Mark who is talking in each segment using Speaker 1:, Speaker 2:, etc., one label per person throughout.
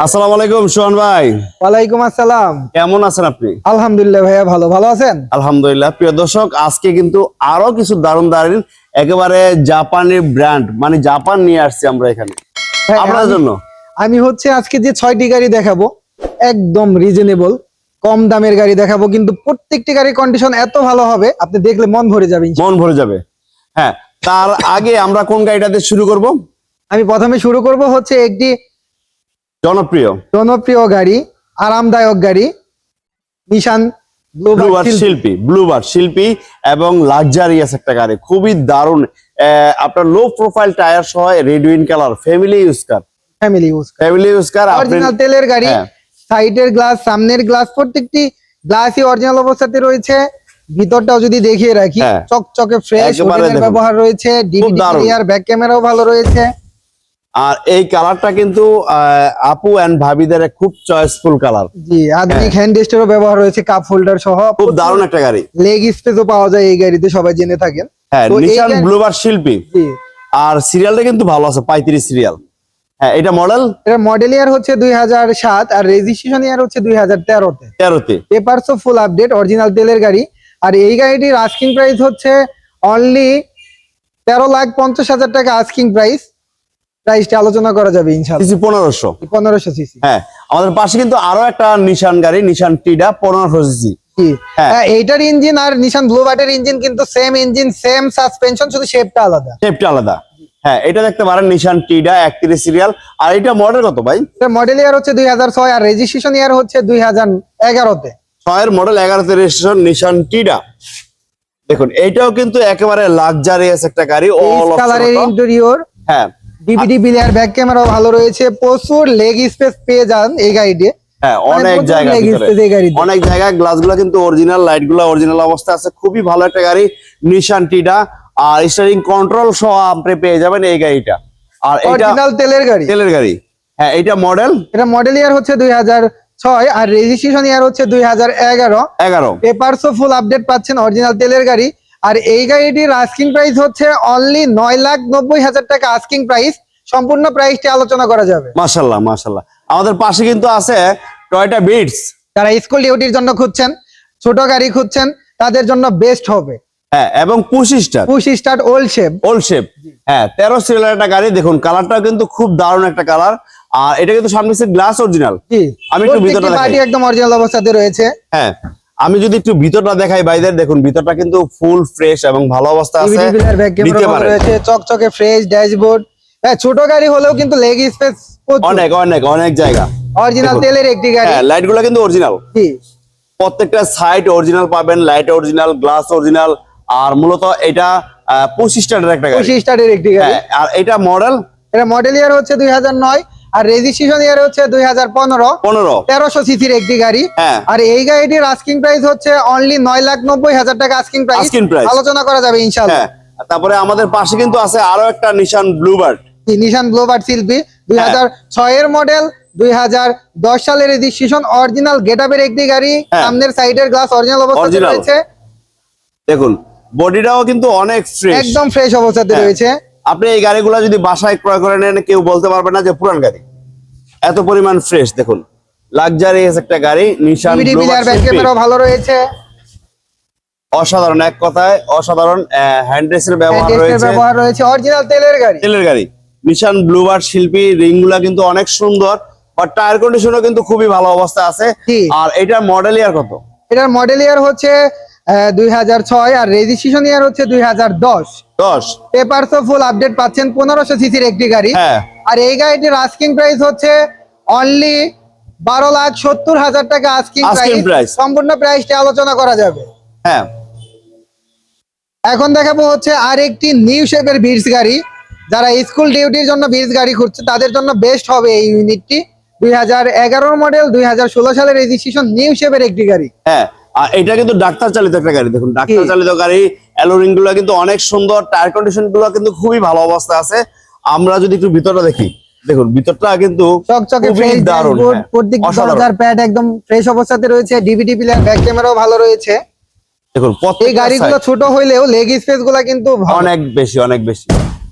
Speaker 1: আসসালামু আলাইকুম সোহান ভাই।
Speaker 2: ওয়ালাইকুম আসসালাম।
Speaker 1: কেমন আছেন আপনি?
Speaker 2: আলহামদুলিল্লাহ ভাইয়া ভালো। ভালো আছেন?
Speaker 1: আলহামদুলিল্লাহ প্রিয় দর্শক আজকে কিন্তু আরও কিছু দারুণ দারুণ একেবারে জাপানি ব্র্যান্ড মানে জাপান নিয়ে আসছি আমরা এখানে।
Speaker 2: হ্যাঁ,
Speaker 1: আপনার জন্য?
Speaker 2: আমি হচ্ছে আজকে যে ছয়টি গাড়ি দেখাবো একদম রিজনেবল কম দামের গাড়ি দেখাবো কিন্তু প্রত্যেকটি গাড়ির কন্ডিশন এত ভালো হবে আপনি দেখলে মন ভরে যাবে।
Speaker 1: মন ভরে যাবে। হ্যাঁ তার আগে আমরা কোন গাড়িটাতে শুরু করব?
Speaker 2: আমি প্রথমে শুরু করব হচ্ছে একটি
Speaker 1: জনপ্রিয়।
Speaker 2: জনপ্রিয় গাড়ি আরামদায়ক গাড়ি নিশান
Speaker 1: ব্লুবার শিল্পী। ব্লুবার শিল্পী এবং লাক্সারিয়াস একটা গাড়ি খুবই দারুণ। আপনার লো প্রোফাইল টায়ার সহ red wine colour family use car
Speaker 2: family use
Speaker 1: family use car
Speaker 2: original তেলের গাড়ি
Speaker 1: হ্যাঁ।
Speaker 2: সাইডের গ্লাস সামনের গ্লাস প্রত্যেকটি গ্লাসই অরিজিনাল অবস্থাতে রয়েছে। ভিতরটাও যদি দেখিয়ে রাখি
Speaker 1: হ্যাঁ।
Speaker 2: চকচকে ফ্রেশ ব্যবহার রয়েছে ডিভিডি। প্লেয়ার ব্যাক ক্যামেরাও ভালো রয়েছে।
Speaker 1: আর এই কালারটা কিন্তু আপু এন্ড ভাবিদের খুব চয়েসফুল কালার।
Speaker 2: জি আধুনিক হ্যান্ড রেস্টেরও ব্যবহার রয়েছে কাপ হোল্ডার সহ।
Speaker 1: খুব দারুণ একটা গাড়ি।
Speaker 2: লেগ স্পেসও পাওয়া যায় এই গাড়িতে সবাই জেনে থাকেন।
Speaker 1: হ্যাঁ নিশান ব্লুবার শিল্পী।
Speaker 2: জি।
Speaker 1: আর সিরিয়ালটা কিন্তু ভালো আছে পঁয়ত্রিশ সিরিয়াল হ্যাঁ এটা মডেল
Speaker 2: এটা মডেল ইয়ার হচ্ছে দুই হাজার সাত আর রেজিস্ট্রেশন ইয়ার হচ্ছে দুই হাজার তেরোতে।
Speaker 1: তেরোতে।
Speaker 2: পেপারসও ফুল আপডেট অরিজিনাল তেলের গাড়ি। আর এই গাড়িটির আস্কিং প্রাইস হচ্ছে অনলি তেরো লাখ পঞ্চাশ হাজার টাকা আস্কিং প্রাইস প্রাইসটা আলোচনা করা যাবে ইনশাল্লাহ
Speaker 1: সিসি পনেরোশো।
Speaker 2: পনেরোশো সিসি।
Speaker 1: হ্যাঁ আমাদের পাশে কিন্তু আরও একটা নিশান গাড়ি নিশান টিডা পনেরোশো সিসি। হ্যাঁ।
Speaker 2: হ্যাঁ, এইটার ইঞ্জিন আর নিশান ব্লু বাটের ইঞ্জিন কিন্তু সেম ইঞ্জিন সেম সাসপেনশন শুধু শেপটা আলাদা।
Speaker 1: শেপটা আলাদা। হ্যাঁ এটা দেখতে পারেন নিশান টিডা একত্রিশ সিরিয়াল। আর এটা মডেল কত ভাই?
Speaker 2: মডেল ইয়ার হচ্ছে দুই হাজার ছয় আর রেজিস্ট্রেশন ইয়ার হচ্ছে দুই হাজার এগারোতে।
Speaker 1: ছয়ের মডেল এগারোতে রেজিস্ট্রেশন নিশান টিডা। দেখুন এইটাও কিন্তু একেবারে লাক্সারিয়াস একটা গাড়ি
Speaker 2: কালারের। ইন্টেরিয়র
Speaker 1: হ্যাঁ।
Speaker 2: ডিভিডি প্লেয়ার ব্যাক ক্যামেরাও ভালো রয়েছে। প্রচুর লেগ স্পেস পেয়ে যান এই গাড়িতে।
Speaker 1: হ্যাঁ
Speaker 2: মানে
Speaker 1: অনেক জায়গা। অনেক জায়গায় গ্লাসগুলো কিন্তু অরিজিনাল লাইটগুলো অরিজিনাল অবস্থা আছে। খুবই ভালো একটা গাড়ি নিশান টিডা আর স্টারিং কন্ট্রোল সহ আপনি পেয়ে যাবেন এই গাড়িটা। আর এটা
Speaker 2: অরিজিনাল তেলের গাড়ি।
Speaker 1: তেলের গাড়ি। হ্যাঁ এটা মডেল
Speaker 2: এটা মডেল ইয়ার হচ্ছে দুই হাজার ছয় আর রেজিস্ট্রেশন ইয়ার হচ্ছে দুই হাজার এগারো।
Speaker 1: এগারো।
Speaker 2: পেপারসও ফুল আপডেট পাচ্ছেন অরিজিনাল তেলের গাড়ি। আর এই গাড়িটির আস্কিং প্রাইস হচ্ছে অনলি নয় লাখ নব্বই হাজার টাকা আস্কিং প্রাইস সম্পূর্ণ প্রাইসটি আলোচনা করা যাবে।
Speaker 1: মাশাল্লাহ মাশাল্লাহ। আমাদের পাশে কিন্তু আছে টয়টা বিটস
Speaker 2: যারা স্কুল ডিউটির জন্য খুঁজছেন ছোট গাড়ি খুঁজছেন তাদের জন্য বেস্ট হবে।
Speaker 1: হ্যাঁ এবং
Speaker 2: ওল্ড শেপ
Speaker 1: ওল্ড শেপ হ্যাঁ তেরো সিরিয়ালের একটা গাড়ি দেখুন কিন্তু খুব দারুণ একটা কালার আর এটা কিন্তু সামনে গ্লাস অরিজিনাল আমি একটু।
Speaker 2: পার্টি একদম অরিজিনাল অবস্থাতে রয়েছে।
Speaker 1: হ্যাঁ। আমি যদি একটু ভিতরটা দেখাই ভাইদের দেখুন ভিতরটা কিন্তু ফুল ফ্রেশ এবং ভালো অবস্থা আছে। নিতে
Speaker 2: চকচকে ফ্রেশ ড্যাশবোর্ড হ্যাঁ ছোট গাড়ি হলেও কিন্তু লেগ স্পেস
Speaker 1: অনেক অনেক অনেক জায়গা।
Speaker 2: অরিজিনাল তেলের একটি গাড়ি।
Speaker 1: হ্যাঁ লাইটগুলো কিন্তু অরিজিনাল
Speaker 2: জি।
Speaker 1: প্রত্যেকটা সাইড অরিজিনাল পাবেন লাইট অরিজিনাল গ্লাস অরিজিনাল আর মূলত এটা পঁচিশ স্টারের একটা গাড়ি।
Speaker 2: পুশ স্টার্টের একটি গাড়ি।
Speaker 1: হ্যাঁ আর এটা মডেল
Speaker 2: এটা মডেল ইয়ার হচ্ছে দুই হাজার নয়। আর রেজিস্ট্রেশন ইয়ার হচ্ছে দুই হাজার পনেরো।
Speaker 1: পনেরো।
Speaker 2: তেরোশো সিসির একটি গাড়ি।
Speaker 1: হ্যাঁ।
Speaker 2: আর এই গাড়িটির আস্কিং প্রাইস হচ্ছে অনলি নয় লাখ নব্বই হাজার টাকা আস্কিং প্রাইস আলোচনা করা যাবে ইনশাল্লাহ
Speaker 1: হ্যাঁ। তারপরে আমাদের পাশে কিন্তু আছে আরও একটা নিশান ব্লুবার্ড
Speaker 2: নিশান গ্লোবার শিল্পী। দুই হাজার ছয়ের মডেল দুই হাজার দশ সালের রেজিস্ট্রেশন অরিজিনাল গেটআপের একটি গাড়ি।
Speaker 1: হ্যাঁ।
Speaker 2: সামনের সাইডের গ্লাস অরিজিনাল অবস্থাতে রয়েছে।
Speaker 1: দেখুন বডিটাও কিন্তু অনেক ফ্রেশ
Speaker 2: একদম ফ্রেশ অবস্থাতে
Speaker 1: হ্যাঁ।
Speaker 2: রয়েছে।
Speaker 1: আপনি এই গাড়িগুলো যদি বাসায় ক্রয় করে নেন কেউ বলতে পারবে না যে পুরান গাড়ি। এত পরিমাণ ফ্রেশ দেখুন। লাক্সারিয়াস একটা গাড়ি নিশান।
Speaker 2: ভালো রয়েছে।
Speaker 1: অসাধারণ এক কথায় অসাধারণ হ্যান্ড রেসের ব্যবহার রয়েছে।
Speaker 2: ব্যবহার রয়েছে অরিজিনাল তেলের গাড়ি।
Speaker 1: তেলের গাড়ি। নিশান ব্লুবার শিল্পী রিংগুলা কিন্তু অনেক সুন্দর বাট টায়ার কন্ডিশনও কিন্তু খুবই ভালো অবস্থা আছে। আর এটার মডেল ইয়ার কত?
Speaker 2: এটার মডেল ইয়ার হচ্ছে দুই হাজার ছয় আর রেজিস্ট্রেশন ইয়ার হচ্ছে দুই হাজার দশ।
Speaker 1: দশ।
Speaker 2: ফুল আপডেট পাচ্ছেন পনেরোশো সিসির একটি গাড়ি।
Speaker 1: হ্যাঁ।
Speaker 2: আর এই গাড়িটির আস্কিং প্রাইস হচ্ছে অনলি বারো লাখ সত্তর হাজার টাকা আস্কিং প্রাইস। সম্পূর্ণ প্রাইসটি আলোচনা করা যাবে।
Speaker 1: হ্যাঁ।
Speaker 2: এখন দেখাবো হচ্ছে আর একটি নিউ শেপের বিটস গাড়ি। যারা স্কুল ডিউটির জন্য বিটস গাড়ি খুঁজছে তাদের জন্য বেস্ট হবে এই ইউনিটটি দুই হাজার মডেল দুই হাজার ষোলো সালের রেজিস্ট্রেশন নিউ শেপের একটি গাড়ি।
Speaker 1: হ্যাঁ আর এটা কিন্তু ডাক্তার চালিত একটা গাড়ি। দেখুন ডাক্তার চালিত গাড়ি অ্যালোরিংগুলো কিন্তু অনেক সুন্দর টায়ার কন্ডিশনগুলো কিন্তু খুবই ভালো অবস্থা আছে। আমরা যদি একটু ভিতরটা দেখি। দেখুন ভিতরটা কিন্তু
Speaker 2: চকচকে ফ্রেশ ড্যাশবোর্ড। প্রত্যেক দরজার প্যাড একদম ফ্রেশ অবস্থাতে রয়েছে ডিভিডি প্লেয়ার ব্যাক ক্যামেরাও ভালো রয়েছে।
Speaker 1: দেখুন
Speaker 2: এই গাড়িগুলো ছোট হইলেও লেগ স্পেসগুলা কিন্তু
Speaker 1: অনেক বেশি অনেক বেশি।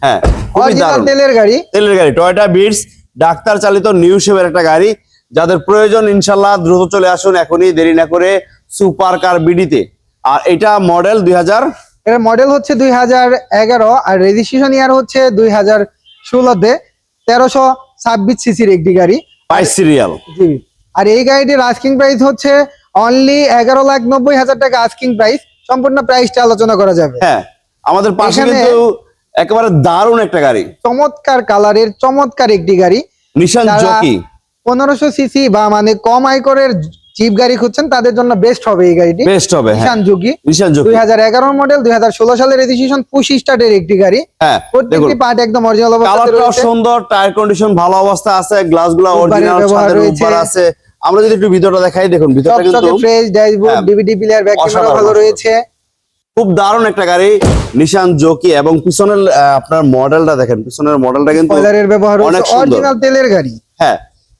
Speaker 1: হ্যাঁ
Speaker 2: অরিজিনাল তেলের গাড়ি।
Speaker 1: তেলের গাড়ি টয়টা বিটস ডাক্তার চালিত নিউ শেপের একটা গাড়ি। যাদের প্রয়োজন ইনশাল্লাহ দ্রুত চলে আসুন এখনই দেরি না করে সুপার কার বিডিতে আর এটা মডেল দুই হাজার
Speaker 2: এর মডেল হচ্ছে দুই হাজার এগারো আর রেজিস্ট্রেশন ইয়ার হচ্ছে দুই হাজার ষোলোতে। তেরোশো ছাব্বিশ সিসির একটি গাড়ি।
Speaker 1: বাইশ সিরিয়াল
Speaker 2: জি। আর এই গাড়িটির আস্কিং প্রাইস হচ্ছে অনলি এগারো লাখ নব্বই হাজার টাকা আস্কিং প্রাইস সম্পূর্ণ প্রাইসটা আলোচনা করা যাবে।
Speaker 1: হ্যাঁ আমাদের পাশে কিন্তু একেবারে দারুণ একটা গাড়ি।
Speaker 2: চমৎকার কালারের চমৎকার একটি গাড়ি।
Speaker 1: নিশান জকি
Speaker 2: পনেরোশো সিসি বা মানে কম আয়করের জিপ গাড়ি খুঁজছেন তাদের জন্য বেস্ট হবে এই গাড়িটি।
Speaker 1: বেস্ট হবে হ্যাঁ।
Speaker 2: নিশান যুগি
Speaker 1: নিশান
Speaker 2: হাজার এগারো মডেল দুই হাজার ষোলো সালের রেজিস্ট্রেশন পুশ স্টার্টের একটি গাড়ি।
Speaker 1: হ্যাঁ
Speaker 2: প্রত্যেকটি পার্ট একদম অরিজিনাল
Speaker 1: কালারটাও
Speaker 2: রয়েছে।
Speaker 1: সুন্দর টায়ার কন্ডিশন ভালো অবস্থা আছে গ্লাসগুলো
Speaker 2: রূপবারের
Speaker 1: অরিজিনাল ছাদের। উপর আছে। আমরা যদি একটু ভিতরটা দেখাই দেখুন ভিতরটা কিন্তু
Speaker 2: fresh dashboard DVD player back camera ভালো রয়েছে।
Speaker 1: খুব দারুণ একটা গাড়ি নিশান জকি এবং পিছনের আপনার মডেলটা দেখেন পিছনের মডেলটা কিন্তু
Speaker 2: স্পয়লারের ব্যবহার অরিজিনাল তেলের গাড়ি।
Speaker 1: হ্যাঁ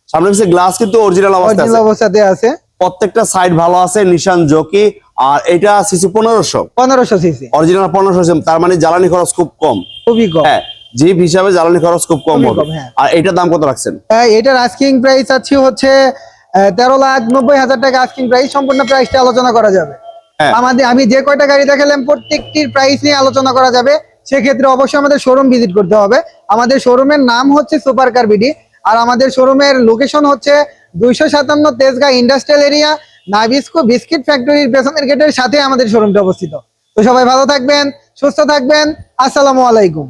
Speaker 1: সামনে গ্লাস কিন্তু অরিজিনাল
Speaker 2: অবস্থাতে আছে।
Speaker 1: প্রত্যেকটা সাইড ভালো আছে নিশান জকি আর এটা সিসি পনেরোশো।
Speaker 2: পনেরোশো সিসি।
Speaker 1: অরিজিনাল পনেরোশো তার মানে জ্বালানি খরচ খুব কম।
Speaker 2: খুবই কম।
Speaker 1: হ্যাঁ জিপ হিসাবে জ্বালানি খরচ খুব কম হবে।
Speaker 2: হ্যাঁ।
Speaker 1: আর এটার দাম কত রাখছেন?
Speaker 2: হ্যাঁ, এটার আস্কিং প্রাইস আছে হচ্ছে তেরো লাখ নব্বই হাজার টাকা আস্কিং প্রাইস সম্পূর্ণ প্রাইসটা আলোচনা করা যাবে।
Speaker 1: হ্যাঁ।
Speaker 2: আমাদের আমি যে কয়টা গাড়ি দেখালাম প্রত্যেকটির প্রাইস নিয়ে আলোচনা করা যাবে। সেক্ষেত্রে অবশ্যই আমাদের শোরুম ভিজিট করতে হবে। আমাদের শোরুমের নাম হচ্ছে সুপার কার বিডি আর আমাদের শোরুমের লোকেশন হচ্ছে দুইশো সাতান্ন Tejgaon industrial area, Nabisco biscuit ফ্যাক্টরির পেছনের গেটের সাথে আমাদের শোরুমটা অবস্থিত। তো সবাই ভালো থাকবেন, সুস্থ থাকবেন, আসসালামু আলাইকুম।